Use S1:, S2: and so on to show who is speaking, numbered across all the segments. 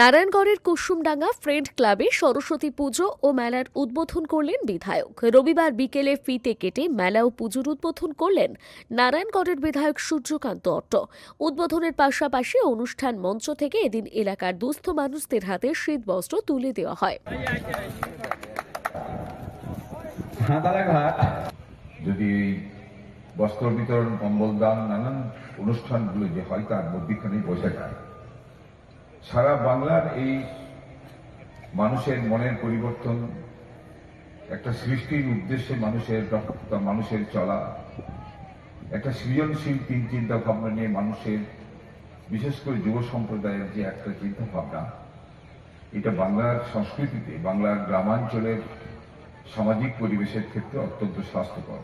S1: নারায়ণগড়ের কুসুমডাঙ্গা friend ক্লাবে সরস্বতী পুজো ও মেলার উদ্বোধন করলেন বিধায়ক। রবিবার বিকেলে ফিতে কেটে মেলা ও পুজোর উদ্বোধন করলেন নারায়ণগড়ের বিধায়ক সূর্যকান্ত অট্ট। উদ্বোধনের পাশাপাশি অনুষ্ঠান মঞ্চ থেকে এদিন এলাকার দুস্থ মানুষদের হাতে শীতবস্ত্র তুলে দেওয়া হয়।
S2: যদি বস্ত্র বিতরণ, কম্বল দান, নানান অনুষ্ঠানগুলো যে হয় তার মধ্যখানে বসে যায়। সারা বাংলার এই মানুষের মনের পরিবর্তন, একটা সৃষ্টির উদ্দেশ্যে মানুষের মানুষের চলা, একটা সৃজনশীল তিন চিন্তা ভাবনা নিয়ে মানুষের, বিশেষ করে যুব সম্প্রদায়ের যে একটা চিন্তা ভাবনা, এটা বাংলার সংস্কৃতিতে, বাংলার গ্রামাঞ্চলের সামাজিক পরিবেশের ক্ষেত্রে অত্যন্ত স্বাস্থ্যকর।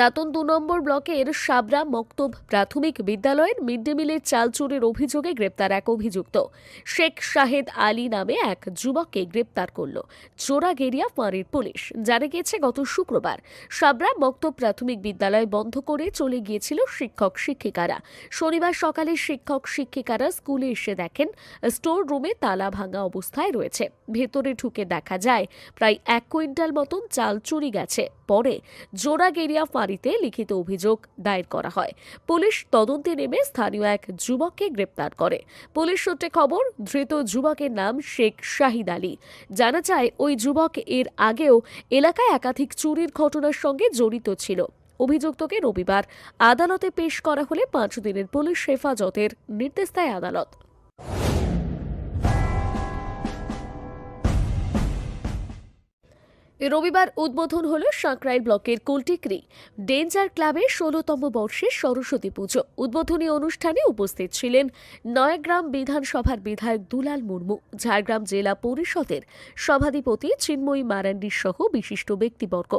S1: দাতন দু নম্বর ব্লকের সাবরা মক্তব প্রাথমিক বিদ্যালয়ের মিড ডে মিলের চাল চুরির অভিযোগে গ্রেপ্তার এক অভিযুক্ত। শেখ শাহেদ আলী নামে এক যুবককে গ্রেপ্তার করল। চোরাগেরিয়া ফাঁড়ির পুলিশ জানা গিয়েছে, গত শুক্রবার সাবরা মক্তব প্রাথমিক বিদ্যালয় বন্ধ করে চলে গিয়েছিল শিক্ষক শিক্ষিকারা। শনিবার সকালে শিক্ষক শিক্ষিকারা স্কুলে এসে দেখেন, স্টোর রুমে তালা ভাঙা অবস্থায় রয়েছে। ভেতরে ঢুকে দেখা যায়, প্রায় এক কুইন্টাল মতন চাল চুরি গেছে। পরে জোড়াগেরিয়া ফাঁড়িতে লিখিত অভিযোগ দায়ের করা হয়। পুলিশ তদন্তে নেমে স্থানীয় এক যুবককে গ্রেপ্তার করে। পুলিশ সূত্রে খবর, ধৃত যুবকের নাম শেখ শাহিদ আলী। জানা যায়, ওই যুবক এর আগেও এলাকায় একাধিক চুরির ঘটনার সঙ্গে জড়িত ছিল। অভিযুক্তকে রবিবার আদালতে পেশ করা হলে পাঁচ দিনের পুলিশ হেফাজতের নির্দেশ দেয় আদালত। রবিবার উদ্বোধন হল সাঁকরাইল ব্লকের কুলটিকরি। ডেঞ্জার ক্লাবের ষোলতম বর্ষের সরস্বতী পুজো। উদ্বোধনী অনুষ্ঠানে উপস্থিত ছিলেন নয়াগ্রাম বিধানসভার বিধায়ক দুলাল মুর্মু, ঝাড়গ্রাম জেলা পরিষদের সভাধিপতি চিন্ময়ী মারান্ডি সহ বিশিষ্ট ব্যক্তিবর্গ।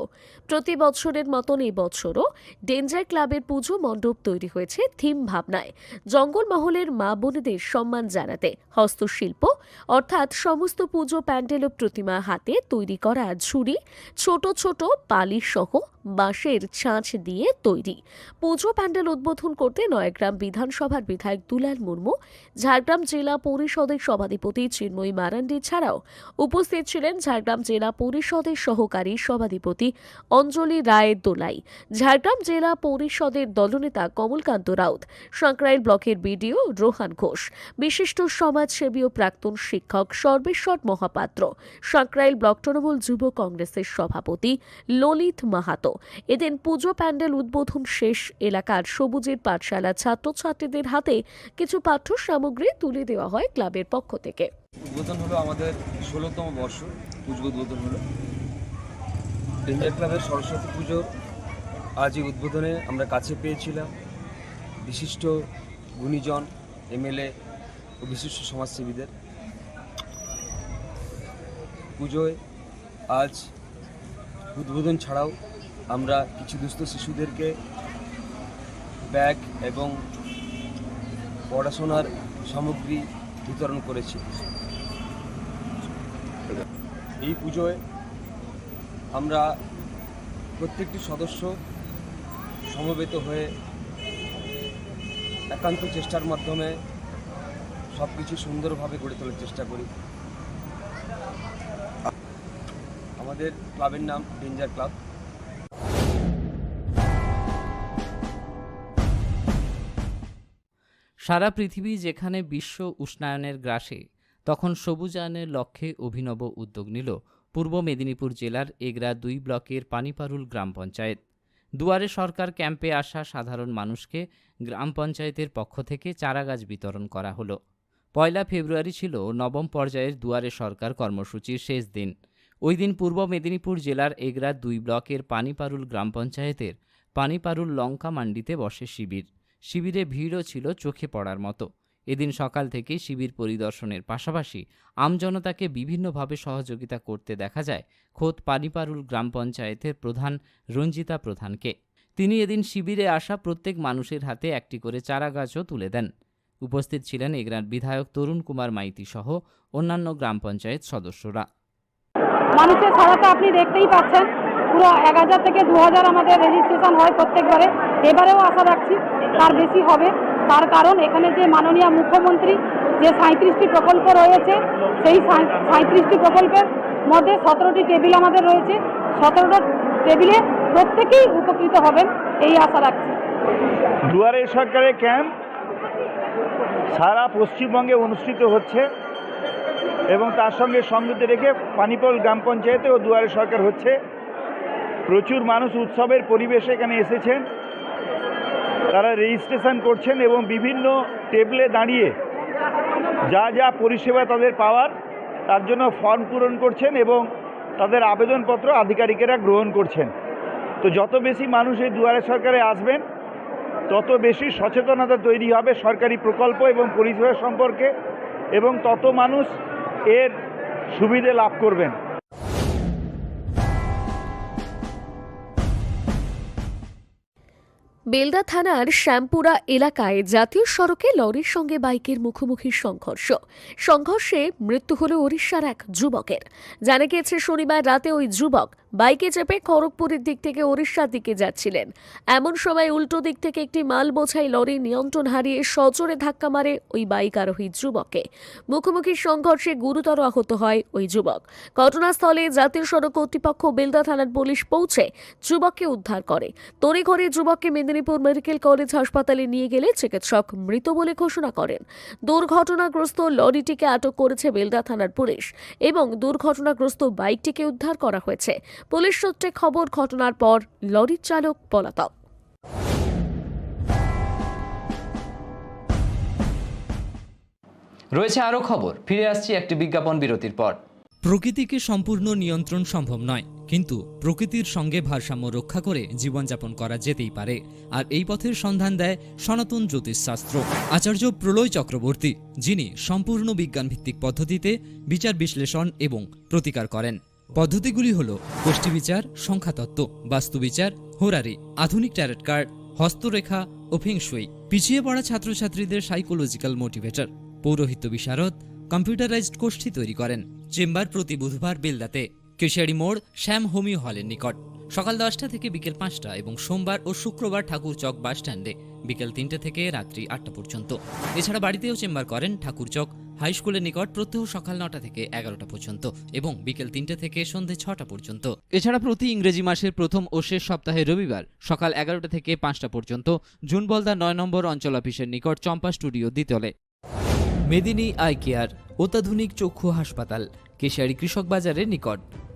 S1: প্রতি বছরের মতন এই বছরও ডেঞ্জার ক্লাবের পুজো মণ্ডপ তৈরি হয়েছে থিম ভাবনায়। জঙ্গলমহলের মা বোনেদের সম্মান জানাতে হস্তশিল্প, অর্থাৎ সমস্ত পুজো প্যান্ডেল ও প্রতিমা হাতে তৈরি করা ঝুড়ি ছোট ছোট বালিশ সহ বাঁশের ছাঁচ দিয়ে তৈরি। পুজো প্যান্ডেল উদ্বোধন করতে নয়াগ্রাম বিধানসভার বিধায়ক দুলাল মুর্মু, ঝাড়গ্রাম জেলা পরিষদের সভাধিপতি চিন্ময়ী মারান্ডি ছাড়াও উপস্থিত ছিলেন ঝাড়গ্রাম জেলা পরিষদের সহকারী সভাধিপতি অঞ্জলি রায় দোলাই। ঝাড়গ্রাম জেলা পরিষদের দলনেতা কমলকান্ত রাউত, সাঁকরাইল ব্লকের বিডিও রোহান ঘোষ, বিশিষ্ট সমাজসেবী ও প্রাক্তন শিক্ষক সর্বেশ্বর মহাপাত্র, সাঁকরাইল ব্লক তৃণমূল যুব কংগ্রেসের সভাপতি ললিত মাহাতো। এদিন পুজো প্যান্ডেল উদ্বোধন শেষ। এলাকার সবুজের পাঠশালা ছাত্রছাত্রীদের হাতে কিছু পাঠ্য সামগ্রী তুলে দেওয়া হয় ক্লাবের পক্ষ থেকে।
S3: উদ্বোধন হলো আমাদের ষোলোতম বর্ষ পুজো উদ্বোধন হলো। ডেঞ্জার ক্লাবের সরস্বতী পুজো আজ এই উদ্বোধনে আমরা কাছে পেয়েছিলাম। বিশিষ্ট গুণীজন, এমএলএ ও বিশিষ্ট সমাজসেবীদের। পুজোয় আজ উদ্বোধন ছাড়াও আমরা কিছু দুস্থ শিশুদেরকে ব্যাগ এবং পড়াশোনার সামগ্রী বিতরণ করেছি। এই পুজোয় আমরা প্রত্যেকটি সদস্য সমবেত হয়ে একান্ত চেষ্টার মাধ্যমে সব কিছু সুন্দরভাবে গড়ে তোলার চেষ্টা করি। আমাদের ক্লাবের নাম ডেঞ্জার ক্লাব
S4: সারা পৃথিবী যেখানে বিশ্ব উষ্ণায়নের গ্রাসে, তখন সবুজায়নের লক্ষ্যে অভিনব উদ্যোগ নিল পূর্ব মেদিনীপুর জেলার এগরা দুই ব্লকের পানিপারুল গ্রাম পঞ্চায়েত। দুয়ারে সরকার ক্যাম্পে আসা সাধারণ মানুষকে গ্রাম পঞ্চায়েতের পক্ষ থেকে চারাগাছ বিতরণ করা হলো। পয়লা ফেব্রুয়ারি ছিল নবম পর্যায়ের দুয়ারে সরকার কর্মসূচির শেষ দিন। ওই দিন পূর্ব মেদিনীপুর জেলার এগরা দুই ব্লকের পানিপারুল গ্রাম পঞ্চায়েতের পানিপারুল লঙ্কা মান্ডিতে বসে শিবির। শিবিরে ভিড়ও ছিল চোখে পড়ার মতো। এদিন সকাল থেকে শিবির পরিদর্শনের পাশাপাশি আমজনতাকে বিভিন্নভাবে সহযোগিতা করতে দেখা যায় খোদ পানিপারুল গ্রাম পঞ্চায়েতের প্রধান রঞ্জিতা প্রধানকে। তিনি এদিন শিবিরে আসা প্রত্যেক মানুষের হাতে একটি করে চারাগাছও তুলে দেন।
S5: উপস্থিত ছিলেন এগরার বিধায়ক তরুণ কুমার মাইতি সহ অন্যান্য গ্রাম পঞ্চায়েত সদস্যরা।
S6: মানুষের সাড়াটা আপনি দেখতেই পাচ্ছেন। পুরো এক হাজার থেকে দু হাজার আমাদের রেজিস্ট্রেশন হয় প্রত্যেকবারে। এবারেও আশা রাখছি তার বেশি হবে। তার কারণ এখানে যে মাননীয় মুখ্যমন্ত্রী যে সাঁত্রিশটি প্রকল্প রয়েছে, সেই সাঁত্রিশটি প্রকল্পের মধ্যে সতেরোটি টেবিল আমাদের রয়েছে। সতেরোটা টেবিলে প্রত্যেকেই উপকৃত হবেন, এই আশা রাখছি।
S7: দুয়ারে সরকারের ক্যাম্প সারা পশ্চিমবঙ্গে অনুষ্ঠিত হচ্ছে এবং তার সঙ্গে সঙ্গতি রেখে পানিপল গ্রাম পঞ্চায়েতেও দুয়ারে সরকার হচ্ছে। প্রচুর মানুষ উৎসবের পরিবেশে এখানে এসেছেন। তারা রেজিস্ট্রেশন করছেন এবং বিভিন্ন টেবলে দাঁড়িয়ে যা যা পরিষেবা তাদের পাওয়ার, তার জন্য ফর্ম পূরণ করছেন এবং তাদের আবেদনপত্র আধিকারিকেরা গ্রহণ করছেন। তো যত বেশি মানুষ এই দুয়ারে সরকারে আসবেন, তত বেশি সচেতনতা তৈরি হবে সরকারি প্রকল্প এবং পরিষেবা সম্পর্কে এবং তত মানুষ এর সুবিধে লাভ করবেন।
S8: বেলদা থানার শ্যামপুরা এলাকায় জাতীয় সড়কে লরির সঙ্গে বাইকের মুখোমুখি সংঘর্ষ। সংঘর্ষে মৃত্যু হল ওড়িশার এক যুবকের। জানা গিয়েছে, শনিবার রাতে ওই যুবক বাইকে চেপে খড়গপুরের দিক থেকে ওড়িশার দিকে যাচ্ছিলেন। এমন সময় উল্টো দিক থেকে একটি মাল বোঝাই লরি নিয়ন্ত্রণ হারিয়ে সজোরে ধাক্কা মারে ওই বাইক আরোহী যুবককে। মুখোমুখি সংঘর্ষে গুরুতর আহত হয় ওই যুবক। ঘটনাস্থলে জাতীয় সড়ক কর্তৃপক্ষ বেলদা থানার পুলিশ পৌঁছে যুবককে উদ্ধার করে। তড়িঘড়ি যুবককে মেদিনীপুর মেডিকেল কলেজ হাসপাতালে নিয়ে গেলে চিকিৎসক মৃত বলে ঘোষণা করেন। দুর্ঘটনাগ্রস্ত লরিটিকে আটক করেছে বেলদা থানার পুলিশ এবং দুর্ঘটনাগ্রস্ত বাইকটিকে উদ্ধার করা হয়েছে। পুলিশ সূত্রে খবর ঘটনার পর লরির চালক পলাতক।
S5: রয়েছে আরও খবর। ফিরে আসছি একটি বিজ্ঞাপন বিরতির পর।
S4: প্রকৃতিকে সম্পূর্ণ নিয়ন্ত্রণ সম্ভব নয় কিন্তু প্রকৃতির সঙ্গে ভারসাম্য রক্ষা করে জীবনযাপন করা যেতেই পারে আর এই পথের সন্ধান দেয় সনাতন জ্যোতিষশাস্ত্র। আচার্য প্রলয় চক্রবর্তী যিনি সম্পূর্ণ বিজ্ঞানভিত্তিক পদ্ধতিতে বিচার বিশ্লেষণ এবং প্রতিকার করেন। পদ্ধতিগুলি হল গোষ্ঠীবিচার সংখ্যাতত্ত্ব বাস্তুবিচার হোরারি, আধুনিক ট্যারেট কার্ড, হস্তরেখা ও ফেংশুই পিছিয়ে পড়া ছাত্রছাত্রীদের সাইকোলজিক্যাল মোটিভেটর পৌরোহিত্য বিশারদ কম্পিউটারাইজড গোষ্ঠী তৈরি করেন। চেম্বার প্রতি বুধবার বেলদাতে, কেশিয়ারি মোড়, শ্যাম হোমিও হলের নিকট। সকাল দশটা থেকে বিকেল পাঁচটা এবং সোমবার ও শুক্রবার ঠাকুর চক বাস স্ট্যান্ডে বিকেল তিনটে থেকে রাত্রি আটটা পর্যন্ত। এছাড়া বাড়িতেও চেম্বার করেন ঠাকুর চক হাই স্কুলের নিকট প্রত্যহ সকাল নটা থেকে এগারোটা পর্যন্ত এবং বিকেল তিনটে থেকে সন্ধে ছটা পর্যন্ত। এছাড়া প্রতি ইংরেজি মাসের প্রথম ও শেষ সপ্তাহে রবিবার সকাল এগারোটা থেকে পাঁচটা পর্যন্ত জুন বলদা নয় নম্বর অঞ্চল অফিসের নিকট চম্পা স্টুডিও দ্বিতলে। মেদিনী আই কেয়ার, অত্যাধুনিক চক্ষু হাসপাতাল, কেশিয়ারি কৃষক বাজারের নিকট।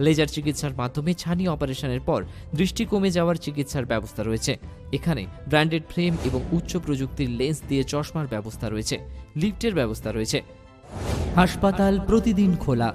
S4: লেজার চিকিৎসার মাধ্যমে ছানি অপারেশনের পর দৃষ্টি কমে যাওয়ার চিকিৎসার ব্যবস্থা রয়েছে। এখানে ব্র্যান্ডেড ফ্রেম এবং উচ্চ প্রযুক্তির লেন্স দিয়ে চশমার ব্যবস্থা রয়েছে। লিফটের ব্যবস্থা রয়েছে। হাসপাতাল প্রতিদিন খোলা।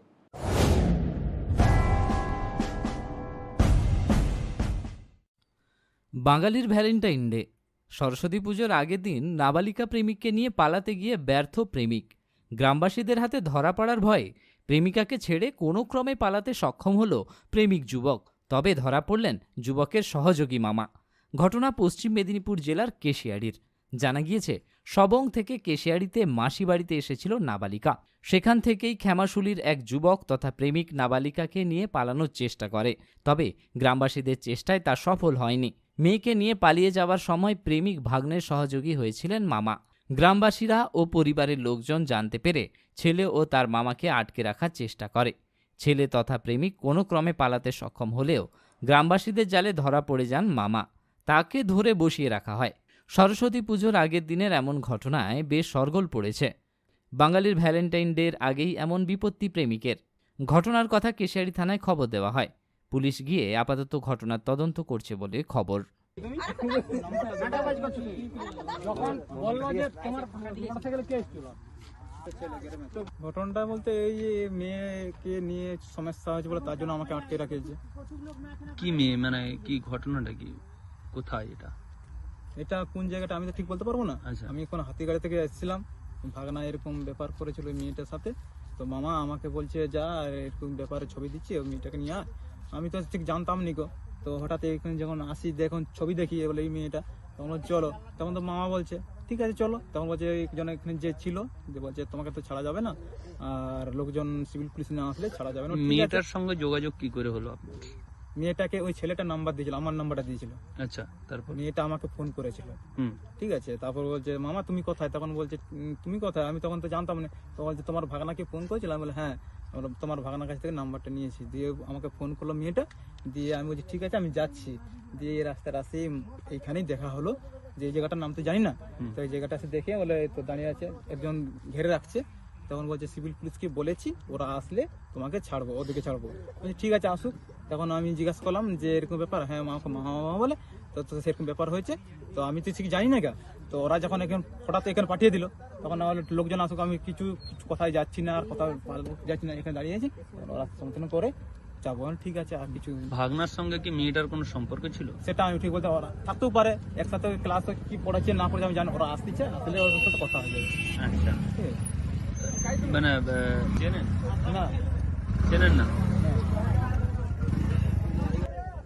S4: বাঙালির ভ্যালেন্টাইন ডে। সরস্বতী পুজোর আগের দিন নাবালিকা প্রেমিককে নিয়ে পালাতে গিয়ে ব্যর্থ প্রেমিক। গ্রামবাসীদের হাতে ধরা পড়ার ভয়ে প্রেমিকাকে ছেড়ে কোনো ক্রমে পালাতে সক্ষম হলো প্রেমিক যুবক। তবে ধরা পড়লেন যুবকের সহযোগী মামা। ঘটনা পশ্চিম মেদিনীপুর জেলার কেশিয়াড়ির জানা গিয়েছে, সবং থেকে কেশিয়াড়িতে মাসি বাড়িতে এসেছিল নাবালিকা। সেখান থেকেই ক্ষেমাশুলির এক যুবক তথা প্রেমিক নাবালিকাকে নিয়ে পালানোর চেষ্টা করে। তবে গ্রামবাসীদের চেষ্টায় তা সফল হয়নি। মেয়েকে নিয়ে পালিয়ে যাওয়ার সময় প্রেমিক ভাগ্নের সহযোগী হয়েছিলেন মামা। গ্রামবাসীরা ও পরিবারের লোকজন জানতে পেরে ছেলে ও তার মামাকে আটকে রাখার চেষ্টা করে। ছেলে তথা প্রেমিক কোনো ক্রমে পালাতে সক্ষম হলেও গ্রামবাসীদের জালে ধরা পড়ে যান মামা। তাকে ধরে বসিয়ে রাখা হয়। সরস্বতী পুজোর আগের দিনের এমন ঘটনায় বেশ সরগোল পড়েছে। বাঙালির ভ্যালেন্টাইন ডের আগেই এমন বিপত্তি প্রেমিকের। ঘটনার কথা কেশিয়ারি থানায় খবর দেওয়া হয়। পুলিশ গিয়ে আপাতত ঘটনার তদন্ত করছে বলে খবর।
S9: ঘটনাটা বলতে এই যে মেয়েকে নিয়ে সমস্যা হয়েছে বলে তার জন্য আমাকে আটকে রাখেছে।
S10: কি মেয়ে? মানে কি ঘটনাটা কি? কোথায় এটা?
S9: এটা কোন জায়গাটা আমি তো ঠিক বলতে পারব না।
S10: আচ্ছা।
S9: আমি এখন হাতিগাড়ি থেকে এসেছিলাম। ভাগনা এরকম ব্যাপার করেছিল ওই মেয়েটার সাথে। তো মামা আমাকে বলছে যা এরকম ব্যাপারে ছবি দিচ্ছি ওই মেয়েটাকে নিয়ে আয়। আমি তো ঠিক জানতাম নি গো। তো হঠাৎ এখানে যখন আসি দেখুন ছবি দেখি বলে এই মেয়েটা তখন চলো। তখন তো মামা বলছে ঠিক আছে চলো। তখন বলছে একজন এখানে যে ছিল যে বলছে তোমাকে তো ছাড়া যাবে না। আর লোকজন সিভিল পুলিশ না আসলে ছাড়া যাবে না।
S10: মেয়েটার সঙ্গে যোগাযোগ কি করে হলো
S9: মেয়েটাকে ওই ছেলেটা নাম্বার দিয়েছিল আমার নাম্বারটা দিয়েছিল।
S10: আচ্ছা তারপর?
S9: মেয়েটা আমাকে ফোন করেছিল।
S10: হুম।
S9: ঠিক আছে তারপর বলছে মামা তুমি কোথায়? তখন বলছে তুমি কোথায়? আমি তখন তো জানতাম না তখন বলছে তোমার ভাগনাকে ফোন করেছিলাম বলে হ্যাঁ। আমরা তোমার ভাগনার কাছ থেকে নাম্বারটা নিয়েছি। দিয়ে আমাকে ফোন করল মেয়েটা দিয়ে আমি বলছি ঠিক আছে আমি যাচ্ছি। দিয়ে এই রাস্তার আসে এইখানেই দেখা হলো যে এই জায়গাটার নাম তো জানি না। তো এই জায়গাটা এসে দেখে বলে তো দাঁড়িয়ে আছে। একজন ঘেরে রাখছে। তখন বলছে সিভিল পুলিশকে বলেছি ওরা আসলে তোমাকে ছাড়বো ওদিকে ছাড়বো। বলছি ঠিক আছে আসুক। তখন আমি জিজ্ঞাসা করলাম যে এরকম ব্যাপার? হ্যাঁ মামাকে মামা মামা বলে। তো তো সেরকম ব্যাপার হয়েছে। তো আমি তো ঠিক জানি না গা। তো ওরা যখন এখন হঠাৎ এখানে পাঠিয়ে দিল তখন না হলে লোকজন আসুক আমি কিছু কোথায় যাচ্ছি না আর কোথাও যাচ্ছি না এখানে দাঁড়িয়ে আছি। ওরা সমর্থন করে যাব। ঠিক আছে আর কিছু
S10: ভাগনার সঙ্গে কি মেয়েটার কোনো সম্পর্ক ছিল?
S9: সেটা আমি ঠিক বলতে ওরা থাকতেও পারে একসাথে ক্লাস কি পড়াচ্ছে না পড়াচ্ছে আমি জানি ওরা আসতেছে আসলে ওর সাথে কথা হয়ে যাবে
S10: আচ্ছা মানে চেনেন?
S9: না।
S10: চেনেন না?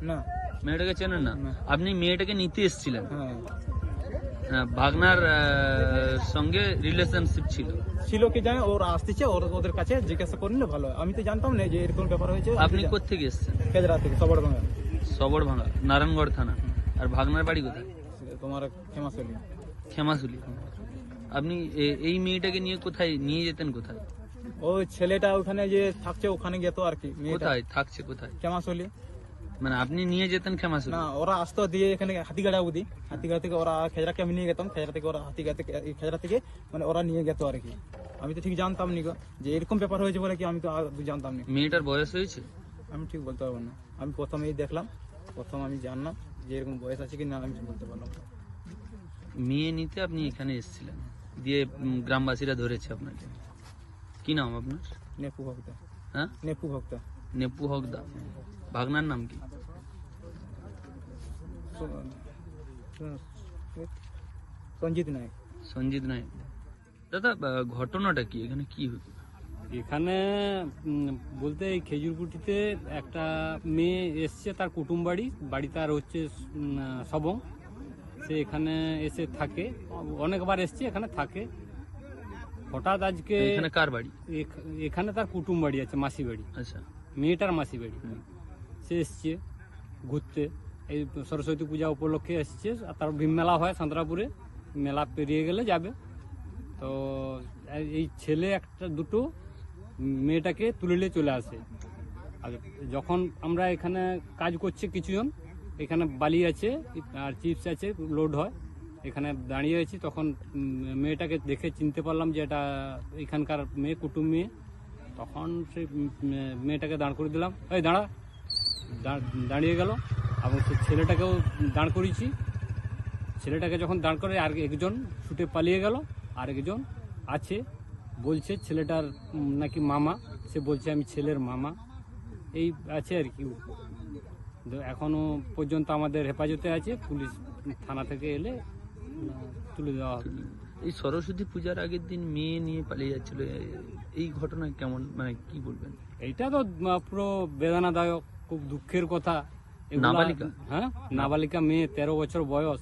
S9: না।
S10: মেয়েটাকে চেনেন না। আপনি মেয়েটাকে নিতে এসেছিলেন।
S9: হ্যাঁ।
S10: ভাগনার সঙ্গে রিলেশনশিপ ছিল।
S9: ছিল কি জানে ওরা আসতেছে ওর ওদের কাছে জিজ্ঞাসা করলে ভালো আমি তো জানতাম না যে এরকম ব্যাপার হয়েছে।
S10: আপনি কোথেকে এসেছেন?
S9: কেজরা থেকে সবর ভাঙা
S10: সবর ভাঙা নারায়ণগড় থানা। আর ভাগনার বাড়ি কোথায়?
S9: তোমার ফেমাস হলি
S10: আপনি এই মেয়েটাকে নিয়ে কোথায় নিয়ে যেতেন কোথায়?
S9: ওই ছেলেটা ওখানে যে থাকছে ওখানে যেত আর কি
S10: কোথায়? থাকছে কোথায়?
S9: হলি
S10: মানে আপনি নিয়ে যেতেন ক্ষেমাশুলি
S9: না ওরা আসতো দিয়ে এখানে হাতিগাড়া অবধি হাতিগাড়া থেকে ওরা খেজরাকে আমি নিয়ে গেতাম খেজরা থেকে ওরা হাতিগাড়া থেকে খেজরা থেকে মানে ওরা নিয়ে যেত আর কি। আমি তো ঠিক জানতাম নি যে এরকম ব্যাপার হয়েছে বলে কি আমি তো জানতাম না।
S10: মেয়েটার বয়স হয়েছে?
S9: আমি ঠিক বলতে পারব না। আমি প্রথমেই দেখলাম প্রথম আমি জানলাম যে এরকম বয়স আছে কি না আমি বলতে পারলাম।
S10: মেয়ে নিতে আপনি এখানে এসেছিলেন? দিয়ে গ্রামবাসীরা ধরেছে আপনাকে। কি নাম আপনার?
S9: নেপু ভক্তা।
S10: হ্যাঁ?
S9: নেপু ভক্তা।
S10: নেপু হকদা ভাগনার নাম কি?
S9: সঞ্জিত নায়ক।
S10: সঞ্জিত নায়ক। দাদা ঘটনাটা কি? এখানে কি হয়েছে
S11: এখানে বলতে এই খেজুরকুটিতে একটা মেয়ে এসছে তার কুটুম বাড়ি। বাড়ি তার হচ্ছে সবং। সে এখানে এসে থাকে। অনেকবার এসছে এখানে থাকে। হঠাৎ আজকে
S10: এখানে কার বাড়ি?
S11: এখ- এখানে তার কুটুম বাড়ি আছে মাসি বাড়ি।
S10: আচ্ছা।
S11: মেয়েটার মাসি বাড়ি। সে এসছে ঘুরতে। এই সরস্বতী পূজা উপলক্ষে এসছে। আর তার ভীম মেলা হয় সাঁতরাপুরে মেলা পেরিয়ে গেলে যাবে। তো এই- ছেলে একটা, দুটো মেয়েটাকে তুলে নিয়ে চলে আসে। আর যখন আমরা এখানে কাজ করছি কিছুজন, এখানে বালি আছে, আর চিপস আছে, লোড হয়। এখানে দাঁড়িয়ে আছি। তখন মেয়েটাকে দেখে চিনতে পারলাম যে এটা এখানকার মেয়ে, কুটুম মেয়ে। তখন সেই মেয়েটাকে দাঁড় করে দিলাম। এই দাঁড়া। দাঁড়িয়ে গেল এবং সে ছেলেটাকেও দাঁড় করিয়েছি। ছেলেটাকে যখন দাঁড় করে আর একজন ছুটে পালিয়ে গেল আর একজন আছে বলছে ছেলেটার নাকি মামা। সে বলছে আমি ছেলের মামা। এই আছে আর কি। তো এখনও পর্যন্ত আমাদের হেফাজতে আছে পুলিশ থানা থেকে এলে তুলে দেওয়া হবে।
S10: এই সরস্বতী পূজার আগের দিন মেয়ে নিয়ে পালিয়ে যাচ্ছিল এই ঘটনা কেমন মানে কি বলবেন?
S11: এইটা তো পুরো বেদনাদায়ক। খুব দুঃখের কথা।
S10: নাবালিকা?
S11: হ্যাঁ? নাবালিকা মেয়ে তেরো বছর বয়স।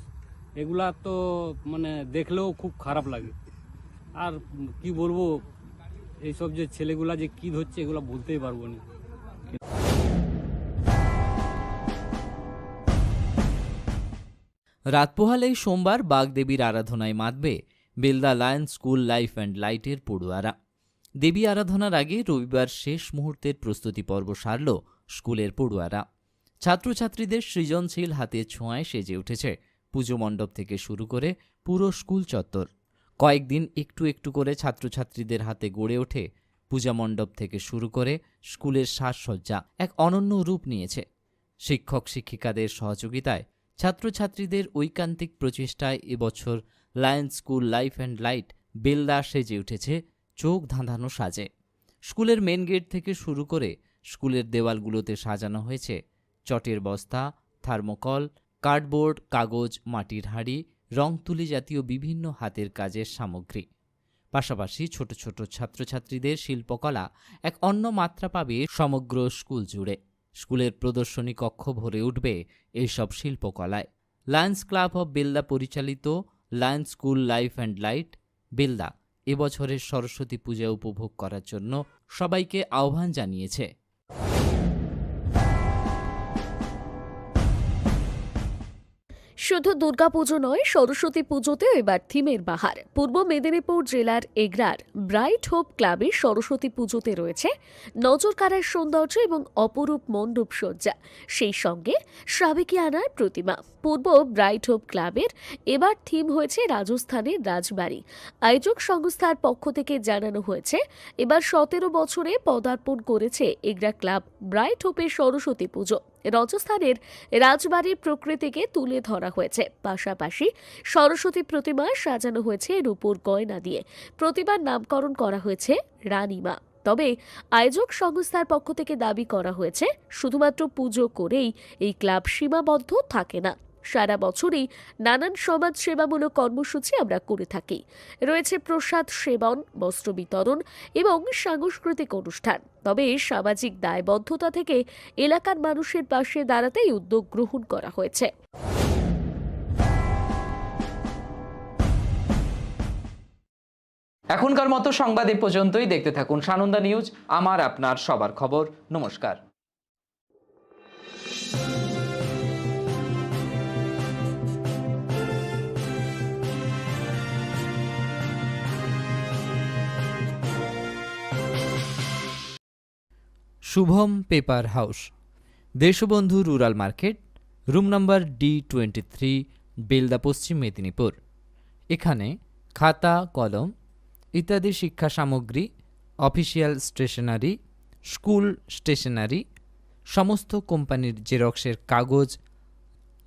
S11: এগুলা তো মানে দেখলেও খুব খারাপ লাগে। আর কি বলব এইসব যে ছেলেগুলা যে কি ধরছে এগুলা বলতেই পারব না।
S4: রাত পোহালেই সোমবার বাগদেবীর আরাধনায় মাতবে Belda lion school life and লাইটের পড়ুয়ারা। দেবী আরাধনার আগে রবিবার শেষ মুহূর্তের প্রস্তুতি পর্ব সারল স্কুলের পড়ুয়ারা। ছাত্রছাত্রীদের সৃজনশীল হাতের ছোঁয়ায় সেজে উঠেছে। পুজো মণ্ডপ থেকে শুরু করে পুরো স্কুল চত্বর। কয়েকদিন একটু একটু করে ছাত্রছাত্রীদের হাতে গড়ে ওঠে পূজা মণ্ডপ থেকে শুরু করে স্কুলের সাজসজ্জা এক অনন্য রূপ নিয়েছে। শিক্ষক শিক্ষিকাদের সহযোগিতায় ছাত্রছাত্রীদের ঐকান্তিক প্রচেষ্টায় এবছর lions school life and light Belda সেজে উঠেছে চোখ ধাঁধানো সাজে। স্কুলের মেন গেট থেকে শুরু করে স্কুলের দেওয়ালগুলোতে সাজানো হয়েছে। চটের বস্তা, থার্মোকল, কার্ডবোর্ড, কাগজ, মাটির হাঁড়ি রং তুলি জাতীয় বিভিন্ন হাতের কাজের সামগ্রী। পাশাপাশি ছোট ছোট ছাত্রছাত্রীদের শিল্পকলা এক অন্য মাত্রা পাবে সমগ্র স্কুল জুড়ে। স্কুলের প্রদর্শনী কক্ষ ভরে উঠবে এইসব শিল্পকলায়। লায়ন্স ক্লাব অব বেলদা পরিচালিত lions school life and light, Belda এবছরের সরস্বতী পূজা উপভোগ করার জন্য সবাইকে আহ্বান জানিয়েছে।
S1: শুধু দুর্গাপুজো নয়, সরস্বতী পুজোতেও এবার থিমের বাহার। পূর্ব মেদিনীপুর জেলার এগরার ব্রাইট হোপ ক্লাবে সরস্বতী পুজোতে রয়েছে নজর কাড়ার সৌন্দর্য এবং অপরূপ মণ্ডপ সজ্জা। সেই সঙ্গে সাবেকিয়ানার প্রতিমা। পূর্ব ব্রাইট হোপ ক্লাবের এবার থিম হয়েছে রাজস্থানের রাজবাড়ি। আয়োজক সংস্থার পক্ষ থেকে জানানো হয়েছে, এবার সতেরো বছরে পদার্পণ করেছে এগরা ক্লাব ব্রাইট হোপের সরস্বতী পুজো। রাজস্থানের রাজবাড়ির প্রকৃতিকে তুলে ধরা হয়েছে। পাশাপাশি সরস্বতী প্রতিমা সাজানো হয়েছে রূপোর গয়না দিয়ে। প্রতিমার নামকরণ করা হয়েছে রানীমা। তবে আয়োজক সংস্থার পক্ষ থেকে দাবি করা হয়েছে, শুধুমাত্র পুজো করেই এই ক্লাব সীমাবদ্ধ থাকে না। সারা বছরই নানান সমাজ সেবামূলক কর্মসূচি আমরা করে থাকি। রয়েছে প্রসাদ সেবন, বস্ত্র বিতরণ এবং সাংস্কৃতিক অনুষ্ঠান। তবে সামাজিক দায়বদ্ধতা থেকে এলাকার মানুষের পাশে দাঁড়াতে এই উদ্যোগ গ্রহণ করা হয়েছে।
S4: এখনকার মতো সংবাদ এ পর্যন্তই। দেখতে থাকুন সানন্দা নিউজ। আমার আপনার সবার খবর। নমস্কার। Shubham paper house. Deshbandhu rural market, room number D twenty three, Belda, Paschim Medinipur. এখানে খাতা, কলম ইত্যাদি শিক্ষা সামগ্রী, অফিসিয়াল স্টেশনারি, স্কুল স্টেশনারি, সমস্ত কোম্পানির জেরক্সের কাগজ,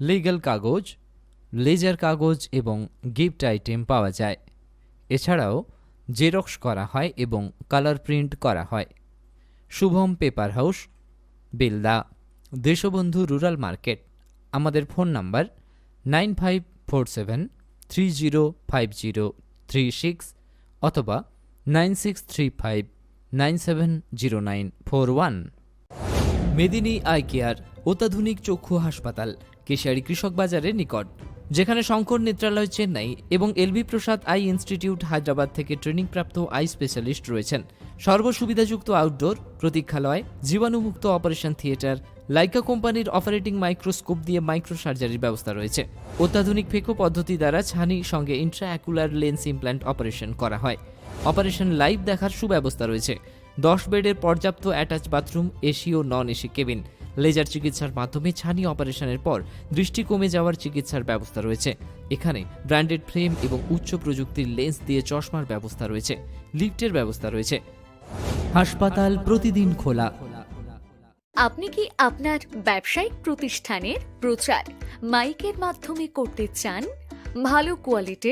S4: লিগ্যাল কাগজ, লেজার কাগজ এবং গিফট আইটেম পাওয়া যায়। এছাড়াও জেরক্স করা হয় এবং কালার প্রিন্ট করা হয়। Shubham paper house, Belda. Deshbandhu rural market. আমাদের phone number nine five four seven three zero five zero three six অথবা nine six three five nine seven zero nine four one. Medini eye care, অত্যাধুনিক চক্ষু হাসপাতাল, কেশিয়ারি কৃষক বাজারের নিকট। যেখানে শঙ্কর নেত্রালয়, চেন্নাই এবং L V Prasad eye institute Hyderabad থেকে ট্রেনিংপ্রাপ্ত আই স্পেশালিস্ট রয়েছেন। সর্বসুবিধাযুক্ত আউটডোর প্রতীক্ষালয়, জীবাণুমুক্ত অপারেশন থিয়েটার লাইকা কোম্পানির অপারেটিং মাইক্রোস্কোপ দিয়ে মাইক্রো সার্জারির ব্যবস্থা রয়েছে। অত্যাধুনিক ফেকো পদ্ধতি দ্বারা ছানি সঙ্গে ইন্ট্রাঅ্যাকুলার লেন্স ইমপ্ল্যান্ট অপারেশন করা হয়। অপারেশন লাইভ দেখার সুব্যবস্থা রয়েছে। দশ বেডের পর্যাপ্ত অ্যাটাচ বাথরুম এসি ও নন এসি কেবিন লেজার চিকিৎসার মাধ্যমে ছানি অপারেশনের পর দৃষ্টি কমে যাওয়ার চিকিৎসার ব্যবস্থা রয়েছে। এখানে ব্র্যান্ডেড ফ্রেম এবং উচ্চ প্রযুক্তির লেন্স দিয়ে চশমার ব্যবস্থা রয়েছে। লিফটের ব্যবস্থা রয়েছে। হাসপাতাল প্রতিদিন খোলা।
S8: আপনি কি আপনার ব্যবসায়িক প্রতিষ্ঠানের প্রচার মাইকের মাধ্যমে করতে চান? ভালো কোয়ালিটির